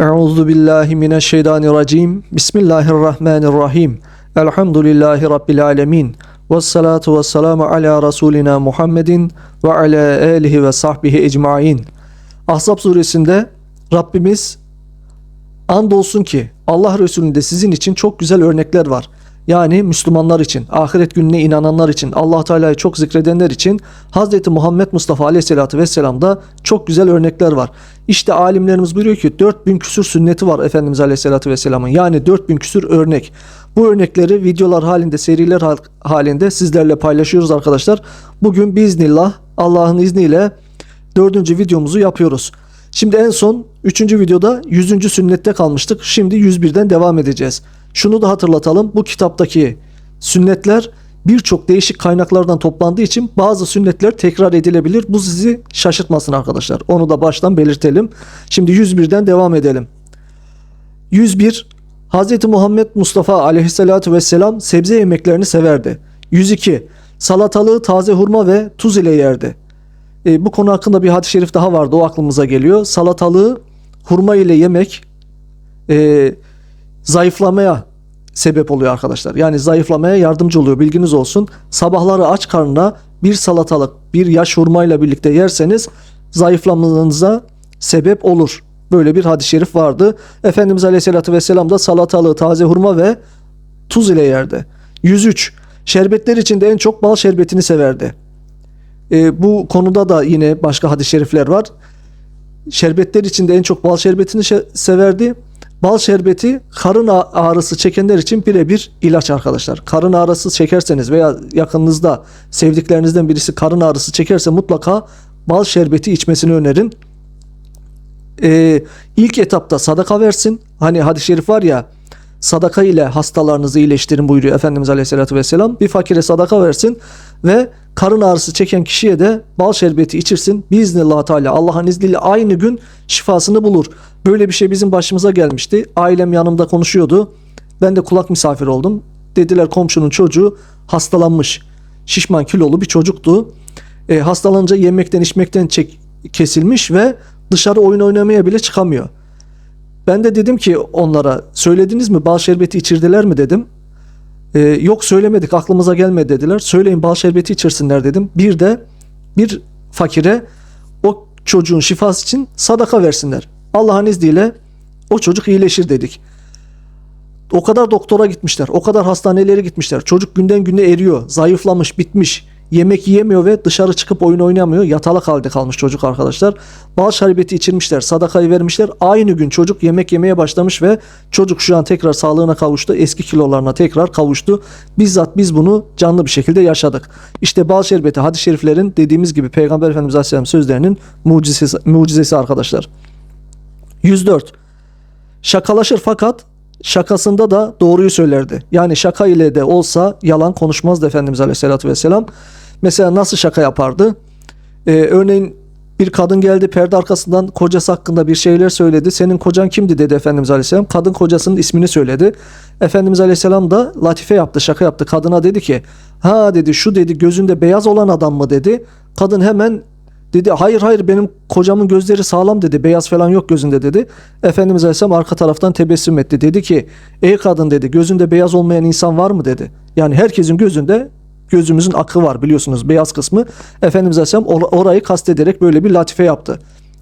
Euzu billahi mineşşeytanirracim. Bismillahirrahmanirrahim. Elhamdülillahi rabbil alamin. Ves salatu vesselamu ala rasulina Muhammedin ve ala alihi ve sahbihi ecmaîn. Ahzab suresinde Rabbimiz andolsun ki Allah Resulü'nde sizin için çok güzel örnekler var. Yani Müslümanlar için, ahiret gününe inananlar için, Allah Teala'yı çok zikredenler için Hz. Muhammed Mustafa Aleyhisselatü Vesselam'da çok güzel örnekler var. İşte alimlerimiz buyuruyor ki 4000 küsür sünneti var Efendimiz Aleyhisselatü Vesselam'ın. Yani 4000 küsür örnek. Bu örnekleri videolar halinde, seriler hal- halinde sizlerle paylaşıyoruz arkadaşlar. Bugün biiznillah Allah'ın izniyle dördüncü videomuzu yapıyoruz. Şimdi en son üçüncü videoda 100. sünnette kalmıştık. Şimdi 101'den devam edeceğiz. Şunu da hatırlatalım. Bu kitaptaki sünnetler birçok değişik kaynaklardan toplandığı için bazı sünnetler tekrar edilebilir. Bu sizi şaşırtmasın arkadaşlar. Onu da baştan belirtelim. Şimdi 101'den devam edelim. 101 Hz. Muhammed Mustafa aleyhissalatu vesselam sebze yemeklerini severdi. 102 salatalığı taze hurma ve tuz ile yerdi. E, bu konu hakkında bir hadis-i şerif daha vardı. O aklımıza geliyor. Salatalığı hurma ile yemek e, zayıflamaya sebep oluyor arkadaşlar. Yani zayıflamaya yardımcı oluyor. Bilginiz olsun. Sabahları aç karnına bir salatalık, bir yaş hurma ile birlikte yerseniz zayıflamanıza sebep olur. Böyle bir hadis-i şerif vardı. Efendimiz Aleyhisselatü Vesselam da salatalığı, taze hurma ve tuz ile yerdi. 103. Şerbetler içinde en çok bal şerbetini severdi. E, bu konuda da yine başka hadis-i şerifler var. Şerbetler içinde en çok bal şerbetini şe- severdi. Bal şerbeti karın ağ- ağrısı çekenler için birebir ilaç arkadaşlar. Karın ağrısı çekerseniz veya yakınınızda sevdiklerinizden birisi karın ağrısı çekerse mutlaka bal şerbeti içmesini önerin. Ee, ilk etapta sadaka versin. Hani hadis-i şerif var ya sadaka ile hastalarınızı iyileştirin buyuruyor Efendimiz Aleyhisselatü Vesselam. Bir fakire sadaka versin ve karın ağrısı çeken kişiye de bal şerbeti içirsin. Biiznillah Teala Allah'ın izniyle aynı gün şifasını bulur. Böyle bir şey bizim başımıza gelmişti. Ailem yanımda konuşuyordu. Ben de kulak misafir oldum. Dediler komşunun çocuğu hastalanmış. Şişman kilolu bir çocuktu. E, hastalanınca yemekten içmekten çek, kesilmiş ve dışarı oyun oynamaya bile çıkamıyor. Ben de dedim ki onlara söylediniz mi bal şerbeti içirdiler mi dedim. Ee, yok söylemedik aklımıza gelmedi dediler. Söyleyin bal şerbeti içirsinler dedim. Bir de bir fakire o çocuğun şifası için sadaka versinler. Allah'ın izniyle o çocuk iyileşir dedik. O kadar doktora gitmişler, o kadar hastanelere gitmişler. Çocuk günden güne eriyor, zayıflamış, bitmiş. Yemek yiyemiyor ve dışarı çıkıp oyun oynamıyor. Yatalak halde kalmış çocuk arkadaşlar. Bal şerbeti içirmişler, sadakayı vermişler. Aynı gün çocuk yemek yemeye başlamış ve çocuk şu an tekrar sağlığına kavuştu. Eski kilolarına tekrar kavuştu. Bizzat biz bunu canlı bir şekilde yaşadık. İşte bal şerbeti hadis-i şeriflerin dediğimiz gibi Peygamber Efendimiz Aleyhisselam sözlerinin mucizesi, mucizesi arkadaşlar. 104. Şakalaşır fakat şakasında da doğruyu söylerdi. Yani şaka ile de olsa yalan konuşmazdı Efendimiz Aleyhisselatü Vesselam. Mesela nasıl şaka yapardı? Ee, örneğin bir kadın geldi perde arkasından kocası hakkında bir şeyler söyledi. Senin kocan kimdi dedi Efendimiz Aleyhisselam. Kadın kocasının ismini söyledi. Efendimiz Aleyhisselam da latife yaptı, şaka yaptı. Kadına dedi ki ha dedi şu dedi gözünde beyaz olan adam mı dedi. Kadın hemen Dedi hayır hayır benim kocamın gözleri sağlam dedi. Beyaz falan yok gözünde dedi. Efendimiz Aleyhisselam arka taraftan tebessüm etti. Dedi ki ey kadın dedi gözünde beyaz olmayan insan var mı dedi. Yani herkesin gözünde gözümüzün akı var biliyorsunuz beyaz kısmı. Efendimiz Aleyhisselam or- orayı kastederek böyle bir latife yaptı.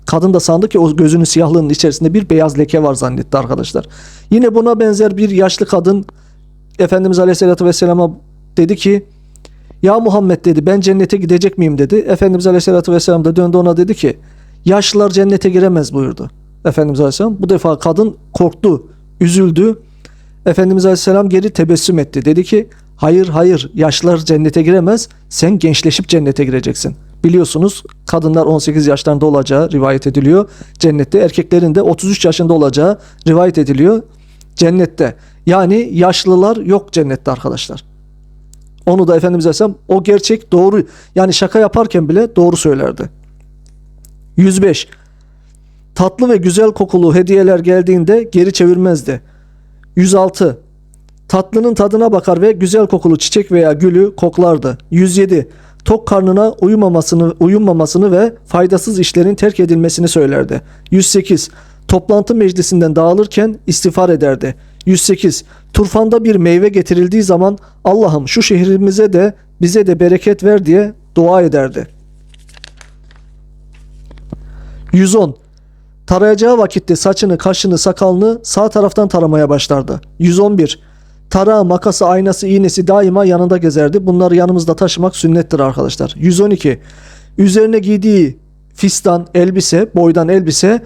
Kadın da sandı ki o gözünün siyahlığının içerisinde bir beyaz leke var zannetti arkadaşlar. Yine buna benzer bir yaşlı kadın Efendimiz Aleyhisselatü Vesselam'a dedi ki ya Muhammed dedi ben cennete gidecek miyim dedi. Efendimiz Aleyhisselatü Vesselam da döndü ona dedi ki yaşlılar cennete giremez buyurdu. Efendimiz Aleyhisselam bu defa kadın korktu, üzüldü. Efendimiz Aleyhisselam geri tebessüm etti. Dedi ki hayır hayır yaşlılar cennete giremez sen gençleşip cennete gireceksin. Biliyorsunuz kadınlar 18 yaşlarında olacağı rivayet ediliyor cennette. Erkeklerin de 33 yaşında olacağı rivayet ediliyor cennette. Yani yaşlılar yok cennette arkadaşlar. Onu da Efendimiz Aleyhisselam o gerçek doğru yani şaka yaparken bile doğru söylerdi. 105. Tatlı ve güzel kokulu hediyeler geldiğinde geri çevirmezdi. 106. Tatlının tadına bakar ve güzel kokulu çiçek veya gülü koklardı. 107. Tok karnına uyumamasını, uyumamasını ve faydasız işlerin terk edilmesini söylerdi. 108. Toplantı meclisinden dağılırken istiğfar ederdi. 108. Turfanda bir meyve getirildiği zaman Allah'ım şu şehrimize de bize de bereket ver diye dua ederdi. 110. Tarayacağı vakitte saçını, kaşını, sakalını sağ taraftan taramaya başlardı. 111. Tarağı, makası, aynası, iğnesi daima yanında gezerdi. Bunları yanımızda taşımak sünnettir arkadaşlar. 112. Üzerine giydiği fistan, elbise, boydan elbise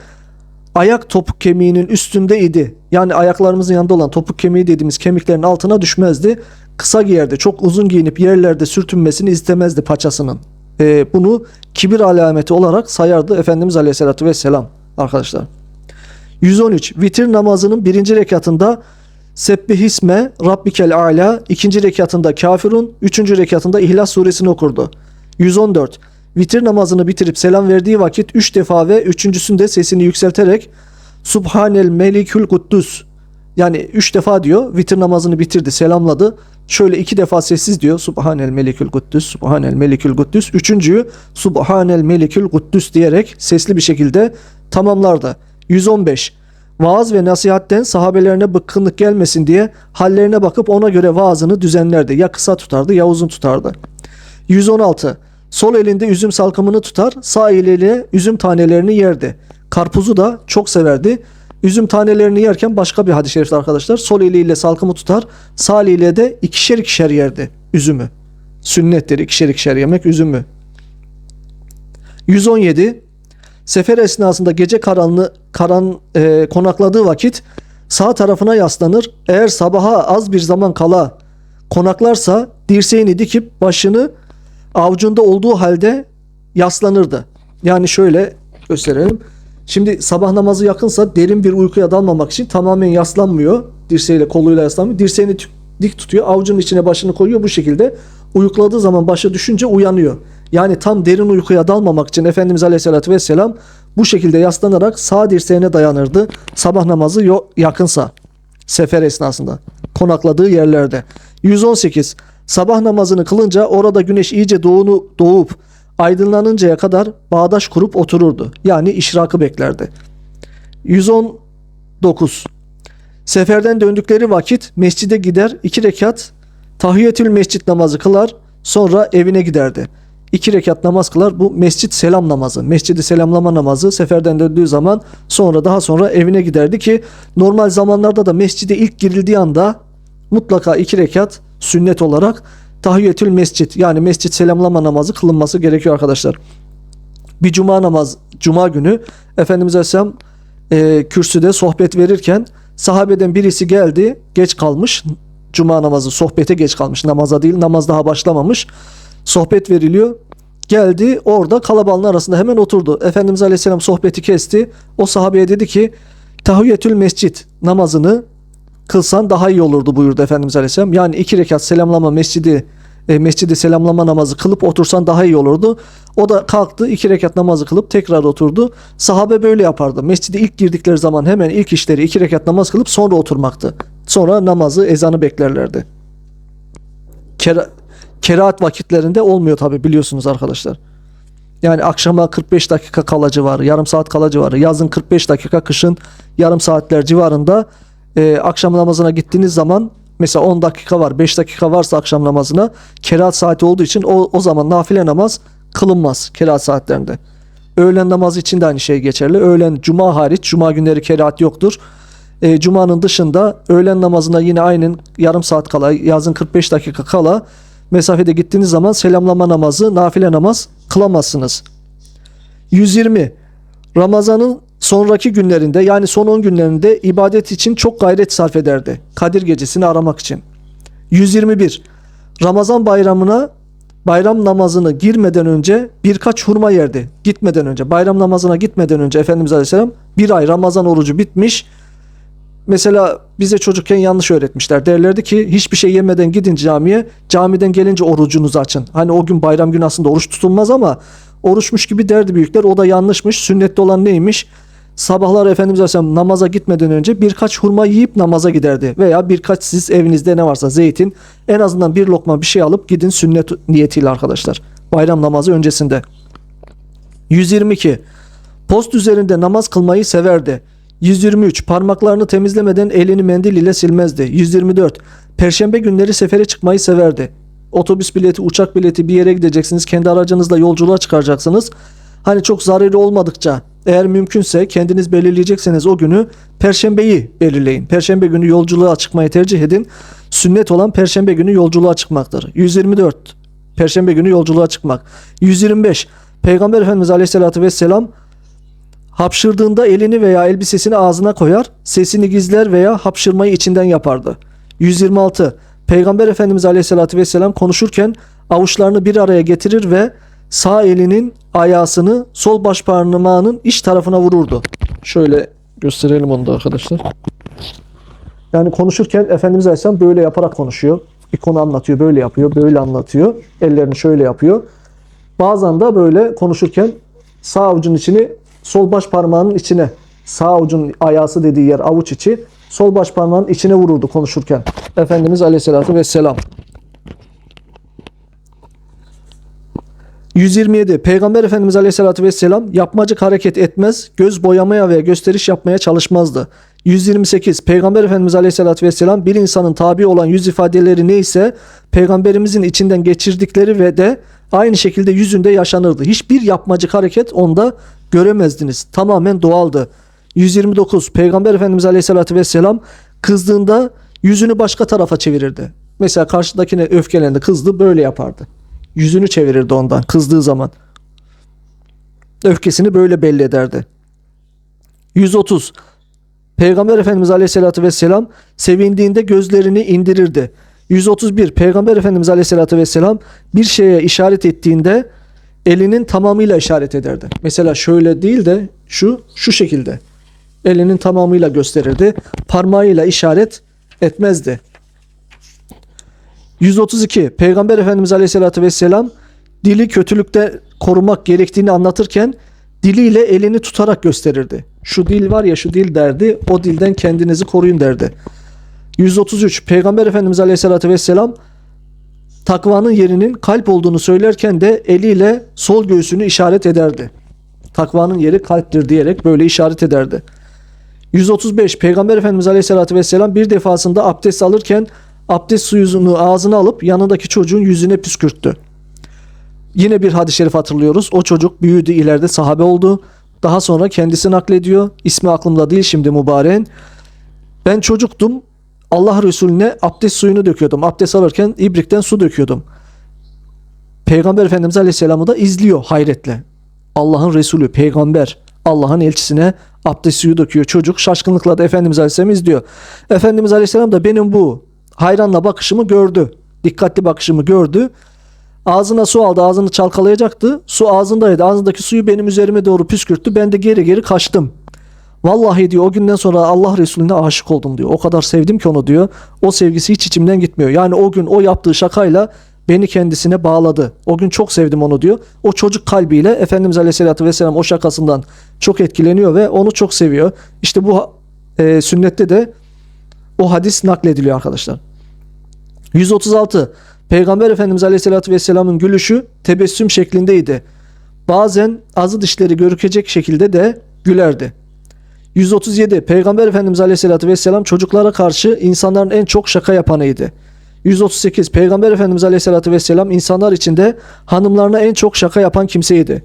ayak topuk kemiğinin üstünde idi. Yani ayaklarımızın yanında olan topuk kemiği dediğimiz kemiklerin altına düşmezdi. Kısa giyerdi. Çok uzun giyinip yerlerde sürtünmesini istemezdi paçasının. Ee, bunu kibir alameti olarak sayardı Efendimiz Aleyhisselatü Vesselam arkadaşlar. 113. Vitir namazının birinci rekatında Sebbihisme Rabbikel Ala, ikinci rekatında Kafirun, üçüncü rekatında İhlas suresini okurdu. 114. Vitir namazını bitirip selam verdiği vakit üç defa ve üçüncüsünde sesini yükselterek Subhanel Melikül Kuddus yani üç defa diyor vitir namazını bitirdi selamladı. Şöyle iki defa sessiz diyor Subhanel Melikül Kuddus Subhanel Melikül Kuddus. Üçüncüyü Subhanel Melikül Kuddus diyerek sesli bir şekilde tamamlardı. 115. Vaaz ve nasihatten sahabelerine bıkkınlık gelmesin diye hallerine bakıp ona göre vaazını düzenlerdi. Ya kısa tutardı ya uzun tutardı. 116. Sol elinde üzüm salkımını tutar, sağ eliyle üzüm tanelerini yerdi. Karpuzu da çok severdi. Üzüm tanelerini yerken başka bir hadis-i şerifte arkadaşlar. Sol eliyle salkımı tutar, sağ eliyle de ikişer ikişer yerdi üzümü. Sünnettir ikişer ikişer yemek üzümü. 117. Sefer esnasında gece karanlığı karan e, konakladığı vakit sağ tarafına yaslanır. Eğer sabaha az bir zaman kala konaklarsa dirseğini dikip başını avucunda olduğu halde yaslanırdı. Yani şöyle gösterelim. Şimdi sabah namazı yakınsa derin bir uykuya dalmamak için tamamen yaslanmıyor. Dirseğiyle koluyla yaslanmıyor. Dirseğini dik tutuyor. Avucunun içine başını koyuyor bu şekilde. Uyukladığı zaman başı düşünce uyanıyor. Yani tam derin uykuya dalmamak için Efendimiz Aleyhisselatü Vesselam bu şekilde yaslanarak sağ dirseğine dayanırdı. Sabah namazı yo- yakınsa sefer esnasında konakladığı yerlerde. 118. Sabah namazını kılınca orada güneş iyice doğunu doğup aydınlanıncaya kadar bağdaş kurup otururdu. Yani işrakı beklerdi. 119. Seferden döndükleri vakit mescide gider iki rekat tahiyyetül mescit namazı kılar sonra evine giderdi. İki rekat namaz kılar bu mescit selam namazı. Mescidi selamlama namazı seferden döndüğü zaman sonra daha sonra evine giderdi ki normal zamanlarda da mescide ilk girildiği anda mutlaka iki rekat sünnet olarak tahiyyetül mescit yani mescit selamlama namazı kılınması gerekiyor arkadaşlar. Bir cuma namaz, cuma günü Efendimiz Aleyhisselam e, kürsüde sohbet verirken sahabeden birisi geldi geç kalmış. Cuma namazı sohbete geç kalmış. Namaza değil namaz daha başlamamış. Sohbet veriliyor. Geldi orada kalabalığın arasında hemen oturdu. Efendimiz Aleyhisselam sohbeti kesti. O sahabeye dedi ki tahiyyetül mescit namazını kılsan daha iyi olurdu buyurdu Efendimiz Aleyhisselam yani iki rekat selamlama mescidi e, mescidi selamlama namazı kılıp otursan daha iyi olurdu. O da kalktı iki rekat namazı kılıp tekrar oturdu. Sahabe böyle yapardı. Mescide ilk girdikleri zaman hemen ilk işleri iki rekat namaz kılıp sonra oturmaktı. Sonra namazı ezanı beklerlerdi. Kera, kerahat vakitlerinde olmuyor tabi biliyorsunuz arkadaşlar. Yani akşama 45 dakika kala civarı, yarım saat kala civarı, yazın 45 dakika, kışın yarım saatler civarında e, akşam namazına gittiğiniz zaman mesela 10 dakika var, 5 dakika varsa akşam namazına kerahat saati olduğu için o, o zaman nafile namaz kılınmaz kerahat saatlerinde. Öğlen namazı için de aynı şey geçerli. Öğlen cuma hariç, cuma günleri kerahat yoktur. E, Cuma'nın dışında öğlen namazına yine aynen yarım saat kala, yazın 45 dakika kala mesafede gittiğiniz zaman selamlama namazı, nafile namaz kılamazsınız. 120. Ramazan'ın sonraki günlerinde yani son 10 günlerinde ibadet için çok gayret sarf ederdi. Kadir gecesini aramak için. 121. Ramazan bayramına bayram namazını girmeden önce birkaç hurma yerdi. Gitmeden önce bayram namazına gitmeden önce Efendimiz Aleyhisselam bir ay Ramazan orucu bitmiş. Mesela bize çocukken yanlış öğretmişler. Derlerdi ki hiçbir şey yemeden gidin camiye. Camiden gelince orucunuzu açın. Hani o gün bayram günü aslında oruç tutulmaz ama oruçmuş gibi derdi büyükler. O da yanlışmış. Sünnette olan neymiş? Sabahlar Efendimiz Aleyhisselam namaza gitmeden önce birkaç hurma yiyip namaza giderdi. Veya birkaç siz evinizde ne varsa zeytin en azından bir lokma bir şey alıp gidin sünnet niyetiyle arkadaşlar. Bayram namazı öncesinde. 122. Post üzerinde namaz kılmayı severdi. 123. Parmaklarını temizlemeden elini mendil ile silmezdi. 124. Perşembe günleri sefere çıkmayı severdi. Otobüs bileti, uçak bileti bir yere gideceksiniz. Kendi aracınızla yolculuğa çıkaracaksınız. Hani çok zararı olmadıkça eğer mümkünse kendiniz belirleyecekseniz o günü perşembeyi belirleyin. Perşembe günü yolculuğa çıkmayı tercih edin. Sünnet olan perşembe günü yolculuğa çıkmaktır. 124. Perşembe günü yolculuğa çıkmak. 125. Peygamber Efendimiz Aleyhisselatü Vesselam hapşırdığında elini veya elbisesini ağzına koyar, sesini gizler veya hapşırmayı içinden yapardı. 126. Peygamber Efendimiz Aleyhisselatü Vesselam konuşurken avuçlarını bir araya getirir ve sağ elinin ayasını sol baş parmağının iç tarafına vururdu. Şöyle gösterelim onu da arkadaşlar. Yani konuşurken Efendimiz Aleyhisselam böyle yaparak konuşuyor. Bir konu anlatıyor, böyle yapıyor, böyle anlatıyor. Ellerini şöyle yapıyor. Bazen de böyle konuşurken sağ avucun içini sol baş parmağının içine, sağ avucun ayası dediği yer avuç içi, sol baş parmağının içine vururdu konuşurken. Efendimiz Aleyhisselatü Vesselam. 127. Peygamber Efendimiz Aleyhisselatü Vesselam yapmacık hareket etmez, göz boyamaya veya gösteriş yapmaya çalışmazdı. 128. Peygamber Efendimiz Aleyhisselatü Vesselam bir insanın tabi olan yüz ifadeleri neyse peygamberimizin içinden geçirdikleri ve de aynı şekilde yüzünde yaşanırdı. Hiçbir yapmacık hareket onda göremezdiniz. Tamamen doğaldı. 129. Peygamber Efendimiz Aleyhisselatü Vesselam kızdığında yüzünü başka tarafa çevirirdi. Mesela karşıdakine öfkelendi, kızdı böyle yapardı. Yüzünü çevirirdi ondan kızdığı zaman. Öfkesini böyle belli ederdi. 130. Peygamber Efendimiz Aleyhisselatü Vesselam sevindiğinde gözlerini indirirdi. 131. Peygamber Efendimiz Aleyhisselatü Vesselam bir şeye işaret ettiğinde elinin tamamıyla işaret ederdi. Mesela şöyle değil de şu şu şekilde. Elinin tamamıyla gösterirdi. Parmağıyla işaret etmezdi. 132. Peygamber Efendimiz Aleyhisselatü Vesselam dili kötülükte korumak gerektiğini anlatırken diliyle elini tutarak gösterirdi. Şu dil var ya şu dil derdi. O dilden kendinizi koruyun derdi. 133. Peygamber Efendimiz Aleyhisselatü Vesselam takvanın yerinin kalp olduğunu söylerken de eliyle sol göğsünü işaret ederdi. Takvanın yeri kalptir diyerek böyle işaret ederdi. 135. Peygamber Efendimiz Aleyhisselatü Vesselam bir defasında abdest alırken abdest suyunu ağzına alıp yanındaki çocuğun yüzüne püskürttü. Yine bir hadis-i şerif hatırlıyoruz. O çocuk büyüdü ileride sahabe oldu. Daha sonra kendisi naklediyor. İsmi aklımda değil şimdi mübareğin. Ben çocuktum. Allah Resulüne abdest suyunu döküyordum. Abdest alırken ibrikten su döküyordum. Peygamber Efendimiz Aleyhisselam'ı da izliyor hayretle. Allah'ın Resulü, peygamber, Allah'ın elçisine abdest suyu döküyor. Çocuk şaşkınlıkla da Efendimiz Aleyhisselam'ı izliyor. Efendimiz Aleyhisselam da benim bu hayranla bakışımı gördü. Dikkatli bakışımı gördü. Ağzına su aldı. Ağzını çalkalayacaktı. Su ağzındaydı. Ağzındaki suyu benim üzerime doğru püskürttü. Ben de geri geri kaçtım. Vallahi diyor o günden sonra Allah Resulüne aşık oldum diyor. O kadar sevdim ki onu diyor. O sevgisi hiç içimden gitmiyor. Yani o gün o yaptığı şakayla beni kendisine bağladı. O gün çok sevdim onu diyor. O çocuk kalbiyle Efendimiz Aleyhisselatü Vesselam o şakasından çok etkileniyor ve onu çok seviyor. İşte bu e, sünnette de o hadis naklediliyor arkadaşlar. 136. Peygamber Efendimiz Aleyhisselatü Vesselam'ın gülüşü tebessüm şeklindeydi. Bazen azı dişleri görükecek şekilde de gülerdi. 137. Peygamber Efendimiz Aleyhisselatü Vesselam çocuklara karşı insanların en çok şaka yapanıydı. 138. Peygamber Efendimiz Aleyhisselatü Vesselam insanlar içinde hanımlarına en çok şaka yapan kimseydi.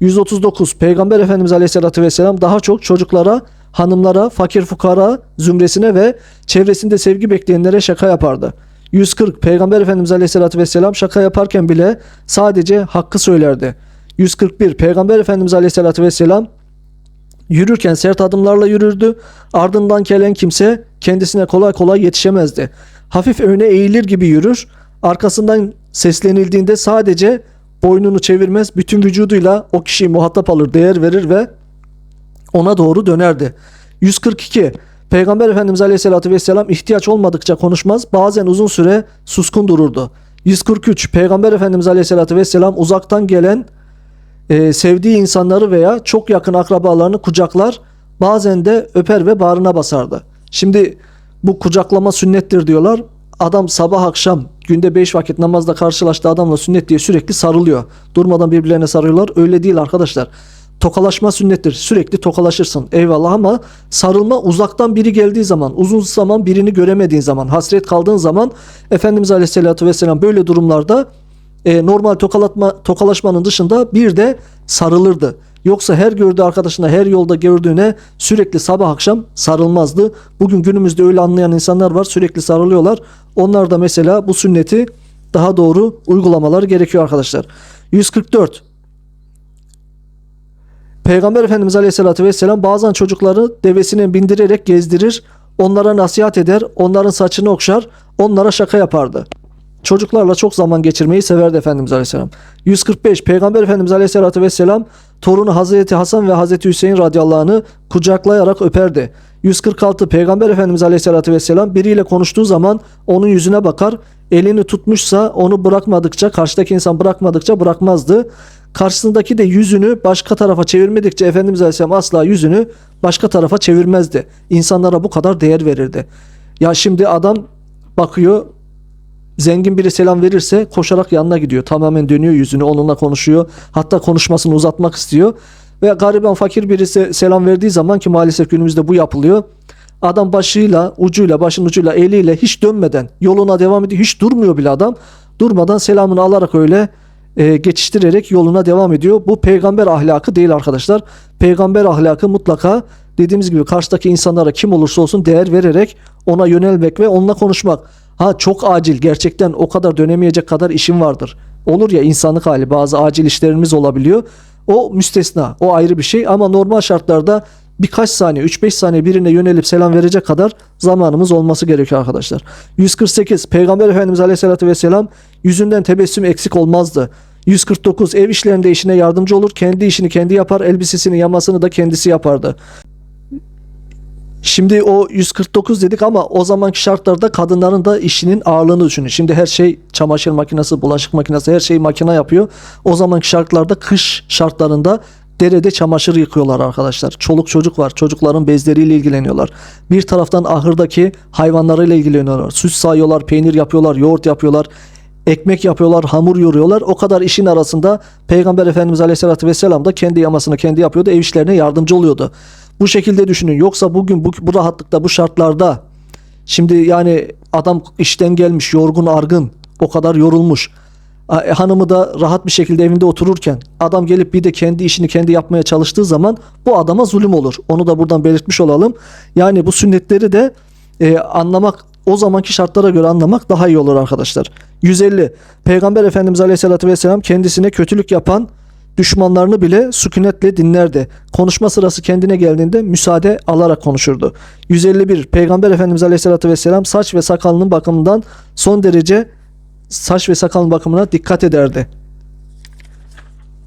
139. Peygamber Efendimiz Aleyhisselatü Vesselam daha çok çocuklara, hanımlara, fakir fukara zümresine ve çevresinde sevgi bekleyenlere şaka yapardı. 140. Peygamber Efendimiz Aleyhisselatü Vesselam şaka yaparken bile sadece hakkı söylerdi. 141. Peygamber Efendimiz Aleyhisselatü Vesselam Yürürken sert adımlarla yürürdü. Ardından gelen kimse kendisine kolay kolay yetişemezdi. Hafif öne eğilir gibi yürür. Arkasından seslenildiğinde sadece boynunu çevirmez, bütün vücuduyla o kişiyi muhatap alır, değer verir ve ona doğru dönerdi. 142. Peygamber Efendimiz Aleyhisselatü Vesselam ihtiyaç olmadıkça konuşmaz, bazen uzun süre suskun dururdu. 143. Peygamber Efendimiz Aleyhisselatü Vesselam uzaktan gelen e, sevdiği insanları veya çok yakın akrabalarını kucaklar bazen de öper ve bağrına basardı. Şimdi bu kucaklama sünnettir diyorlar. Adam sabah akşam günde 5 vakit namazda karşılaştığı adamla sünnet diye sürekli sarılıyor. Durmadan birbirlerine sarıyorlar. Öyle değil arkadaşlar. Tokalaşma sünnettir. Sürekli tokalaşırsın. Eyvallah ama sarılma uzaktan biri geldiği zaman, uzun zaman birini göremediğin zaman, hasret kaldığın zaman Efendimiz Aleyhisselatü Vesselam böyle durumlarda e, normal tokalatma, tokalaşmanın dışında bir de sarılırdı. Yoksa her gördüğü arkadaşına her yolda gördüğüne sürekli sabah akşam sarılmazdı. Bugün günümüzde öyle anlayan insanlar var sürekli sarılıyorlar. Onlar da mesela bu sünneti daha doğru uygulamaları gerekiyor arkadaşlar. 144 Peygamber Efendimiz Aleyhisselatü Vesselam bazen çocukları devesine bindirerek gezdirir, onlara nasihat eder, onların saçını okşar, onlara şaka yapardı. Çocuklarla çok zaman geçirmeyi severdi Efendimiz Aleyhisselam. 145 Peygamber Efendimiz Aleyhisselatü Vesselam torunu Hazreti Hasan ve Hazreti Hüseyin radıyallahu anh'ı kucaklayarak öperdi. 146 Peygamber Efendimiz Aleyhisselatü Vesselam biriyle konuştuğu zaman onun yüzüne bakar. Elini tutmuşsa onu bırakmadıkça karşıdaki insan bırakmadıkça bırakmazdı. Karşısındaki de yüzünü başka tarafa çevirmedikçe Efendimiz Aleyhisselam asla yüzünü başka tarafa çevirmezdi. İnsanlara bu kadar değer verirdi. Ya şimdi adam bakıyor zengin biri selam verirse koşarak yanına gidiyor. Tamamen dönüyor yüzünü onunla konuşuyor. Hatta konuşmasını uzatmak istiyor. Ve gariban fakir birisi selam verdiği zaman ki maalesef günümüzde bu yapılıyor. Adam başıyla, ucuyla, başın ucuyla, eliyle hiç dönmeden yoluna devam ediyor. Hiç durmuyor bile adam. Durmadan selamını alarak öyle e, geçiştirerek yoluna devam ediyor. Bu peygamber ahlakı değil arkadaşlar. Peygamber ahlakı mutlaka dediğimiz gibi karşıdaki insanlara kim olursa olsun değer vererek ona yönelmek ve onunla konuşmak. Ha çok acil gerçekten o kadar dönemeyecek kadar işim vardır. Olur ya insanlık hali bazı acil işlerimiz olabiliyor. O müstesna o ayrı bir şey ama normal şartlarda birkaç saniye 3-5 saniye birine yönelip selam verecek kadar zamanımız olması gerekiyor arkadaşlar. 148 Peygamber Efendimiz Aleyhisselatü Vesselam yüzünden tebessüm eksik olmazdı. 149 ev işlerinde işine yardımcı olur. Kendi işini kendi yapar. Elbisesini yamasını da kendisi yapardı. Şimdi o 149 dedik ama o zamanki şartlarda kadınların da işinin ağırlığını düşünün. Şimdi her şey çamaşır makinesi, bulaşık makinesi her şeyi makine yapıyor. O zamanki şartlarda kış şartlarında derede çamaşır yıkıyorlar arkadaşlar. Çoluk çocuk var. Çocukların bezleriyle ilgileniyorlar. Bir taraftan ahırdaki hayvanlarıyla ilgileniyorlar. Süt sayıyorlar, peynir yapıyorlar, yoğurt yapıyorlar. Ekmek yapıyorlar, hamur yoruyorlar. O kadar işin arasında Peygamber Efendimiz Aleyhisselatü Vesselam da kendi yamasını kendi yapıyordu. Ev işlerine yardımcı oluyordu. Bu şekilde düşünün. Yoksa bugün bu, bu rahatlıkta, bu şartlarda şimdi yani adam işten gelmiş, yorgun, argın, o kadar yorulmuş. E, Hanımı da rahat bir şekilde evinde otururken adam gelip bir de kendi işini kendi yapmaya çalıştığı zaman bu adama zulüm olur. Onu da buradan belirtmiş olalım. Yani bu sünnetleri de e, anlamak o zamanki şartlara göre anlamak daha iyi olur arkadaşlar. 150. Peygamber Efendimiz Aleyhisselatü Vesselam kendisine kötülük yapan düşmanlarını bile sükunetle dinlerdi. Konuşma sırası kendine geldiğinde müsaade alarak konuşurdu. 151. Peygamber Efendimiz Aleyhisselatü Vesselam saç ve sakalının bakımından son derece saç ve sakalın bakımına dikkat ederdi.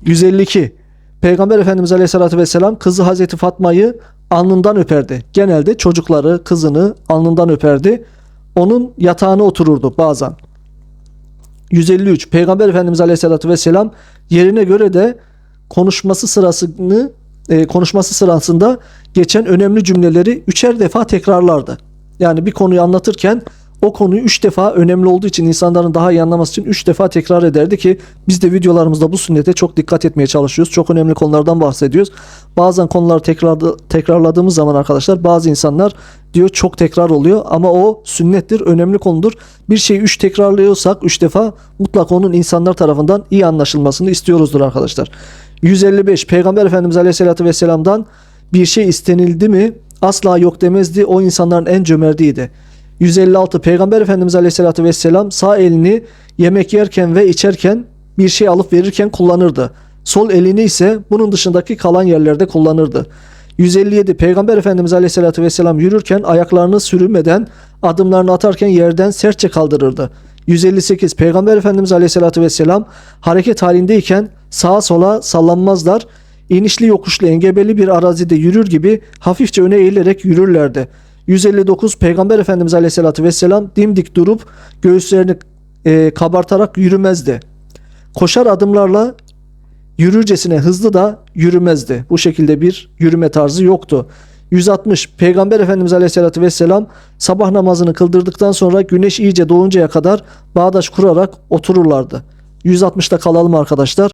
152. Peygamber Efendimiz Aleyhisselatü Vesselam kızı Hazreti Fatma'yı alnından öperdi. Genelde çocukları, kızını alnından öperdi. Onun yatağına otururdu bazen. 153. Peygamber Efendimiz Aleyhisselatü Vesselam yerine göre de konuşması sırasını e, konuşması sırasında geçen önemli cümleleri üçer defa tekrarlardı. Yani bir konuyu anlatırken o konuyu üç defa önemli olduğu için insanların daha iyi anlaması için üç defa tekrar ederdi ki biz de videolarımızda bu sünnete çok dikkat etmeye çalışıyoruz. Çok önemli konulardan bahsediyoruz. Bazen konuları tekrar, tekrarladığımız zaman arkadaşlar bazı insanlar diyor çok tekrar oluyor ama o sünnettir, önemli konudur. Bir şeyi üç tekrarlıyorsak üç defa mutlaka onun insanlar tarafından iyi anlaşılmasını istiyoruzdur arkadaşlar. 155 Peygamber Efendimiz Aleyhisselatü Vesselam'dan bir şey istenildi mi asla yok demezdi. O insanların en cömertiydi. 156 Peygamber Efendimiz Aleyhisselatü Vesselam sağ elini yemek yerken ve içerken bir şey alıp verirken kullanırdı. Sol elini ise bunun dışındaki kalan yerlerde kullanırdı. 157 Peygamber Efendimiz Aleyhisselatü Vesselam yürürken ayaklarını sürünmeden adımlarını atarken yerden sertçe kaldırırdı. 158 Peygamber Efendimiz Aleyhisselatü Vesselam hareket halindeyken sağa sola sallanmazlar. İnişli yokuşlu engebeli bir arazide yürür gibi hafifçe öne eğilerek yürürlerdi. 159 Peygamber Efendimiz Aleyhisselatü Vesselam dimdik durup göğüslerini e, kabartarak yürümezdi. Koşar adımlarla yürürcesine hızlı da yürümezdi. Bu şekilde bir yürüme tarzı yoktu. 160 Peygamber Efendimiz Aleyhisselatü Vesselam sabah namazını kıldırdıktan sonra güneş iyice doğuncaya kadar bağdaş kurarak otururlardı. 160'da kalalım arkadaşlar.